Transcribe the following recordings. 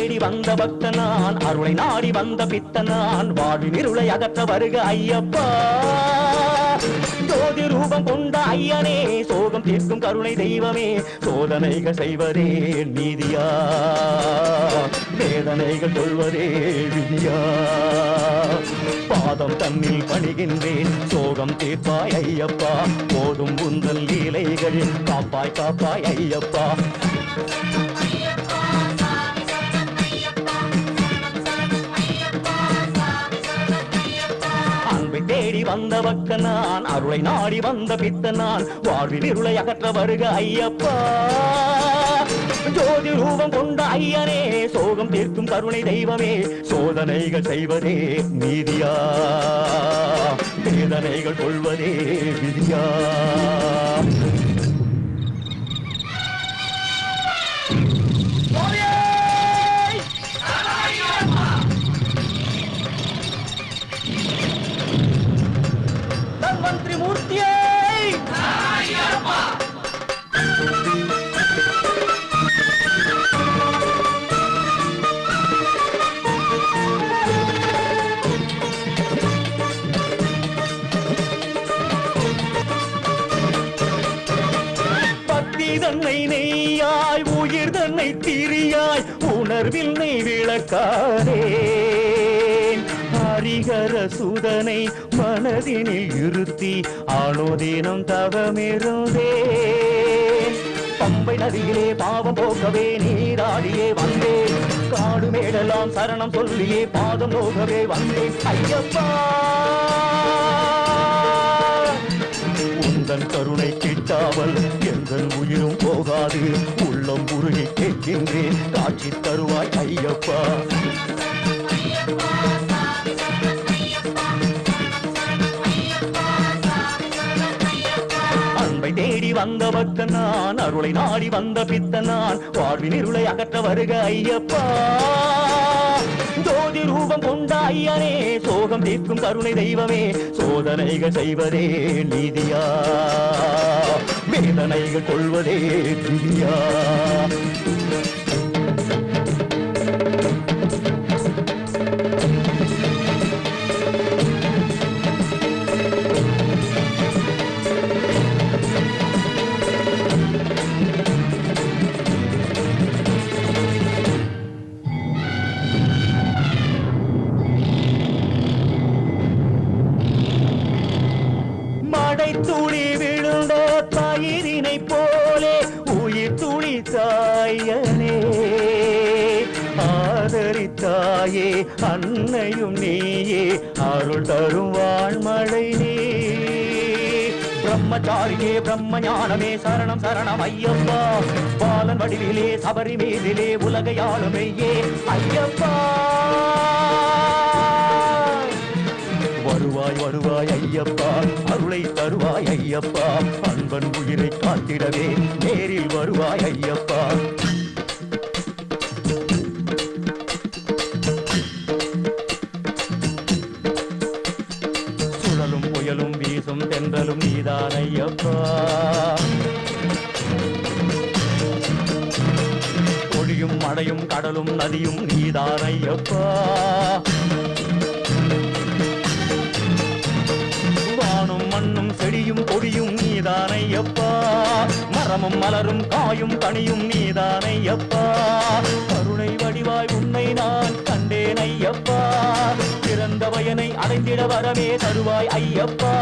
தேடி வந்த பக்த நான் அருளை நாடி வந்த பித்த நான் வாழ்வின் இருளை அகற்ற வருக ஐயப்பா. ஜோதி ரூபம் கொண்ட ஐயனே சோகம் தீர்க்கும் கருணை தெய்வமே சோதனைகள் செய்வதே நீதியா? வேதனைகள் கொள்வதே விதியா? பாதம் தன்னில் பணிகின்றேன் சோகம் தீர்ப்பாய் ஐயப்பா. போதும் உந்தல் லீலைகள் காப்பாய் காப்பாய் ஐயப்பா. தேடி வந்த பக்க நான் அருளை நாடி வந்த பித்த நான் வாழ்வில் இருளை அகற்ற வருக ஐயப்பா. ஜோதி ரூபம் கொண்ட ஐயனே சோகம் தீர்க்கும் கருணை தெய்வமே சோதனைகள் செய்வதே நீதியா. வேதனைகள் கொள்வதே விதியா. தன்னை நெய்யாய் உயிர் தன்னை திரியாய் உணர்வில் நெய் விளக்காரே ஹரிகர சுதனை மனதினில் இருத்தி ஆணோதினம் தவமிருந்தே பம்பை நதியிலே பாவம் போக்கவே நீராடியே வந்தேன். காடு மேடெல்லாம் சரணம் சொல்லியே பாதம் போகவே வந்தேன். ஐயப்பா! போகாது உள்ளம் உருகி கேட்கின்றேன். காட்சி தருவாய் ஐயப்பா. அன்பை தேடி வந்த பக்த நான் அருளை நாடி வந்த பித்த நான் வாழ்வின் இருளை அகற்ற வருக ஐயப்பா. ஜோதி ரூபம் கொண்ட ஐயனே சோகம் தீர்க்கும் கருணை தெய்வமே சோதனைகள் செய்வதே நீதியா. வேதனைகள் கொள்வதே விதியா பையனே ஆதரித்தாயே அன்னையும் நீயே. அருள் தரும் வாழ்மழை நீ. பிரம்மச்சாரியே பிரம்ம ஞானமே சரணம் சரணம் ஐயப்பா. பாலன் வடிவிலே சபரி மீதிலே உலகையாளுமையே ஐயப்பா. வருவாய் வருவாய் ஐயப்பா. அருளை தருவாய் ஐயப்பா. அன்பன் உயிரை காத்திடவே நேரில் வருவாய் ஐயப்பா. சுழலும் புயலும் வீசும் தென்றலும் நீதான் ஐயப்பா. மழையும் கடலும் நதியும் நீதான் ஐயப்பா. நீதானையப்பா மரமும் மலரும் காயும் கனியும் நீதானையப்பா கருணை வடிவாய் உன்னை நான் கண்டேன் ஐயப்பா. பிறந்த பயனை அடைந்திட வரமே தருவாய் ஐயப்பா.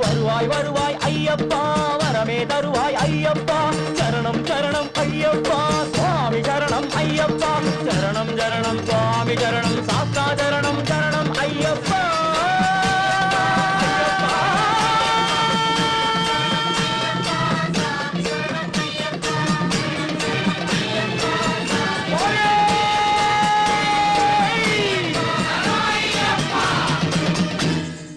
வருவாய் வருவாய் ஐயப்பா. வரமே தருவாய் ஐயப்பா. சரணம் சரணம் ஐயப்பா. சுவாமி சரணம் ஐயப்பா. சரணம் சரணம் சுவாமி சரணம் சாஸ்தா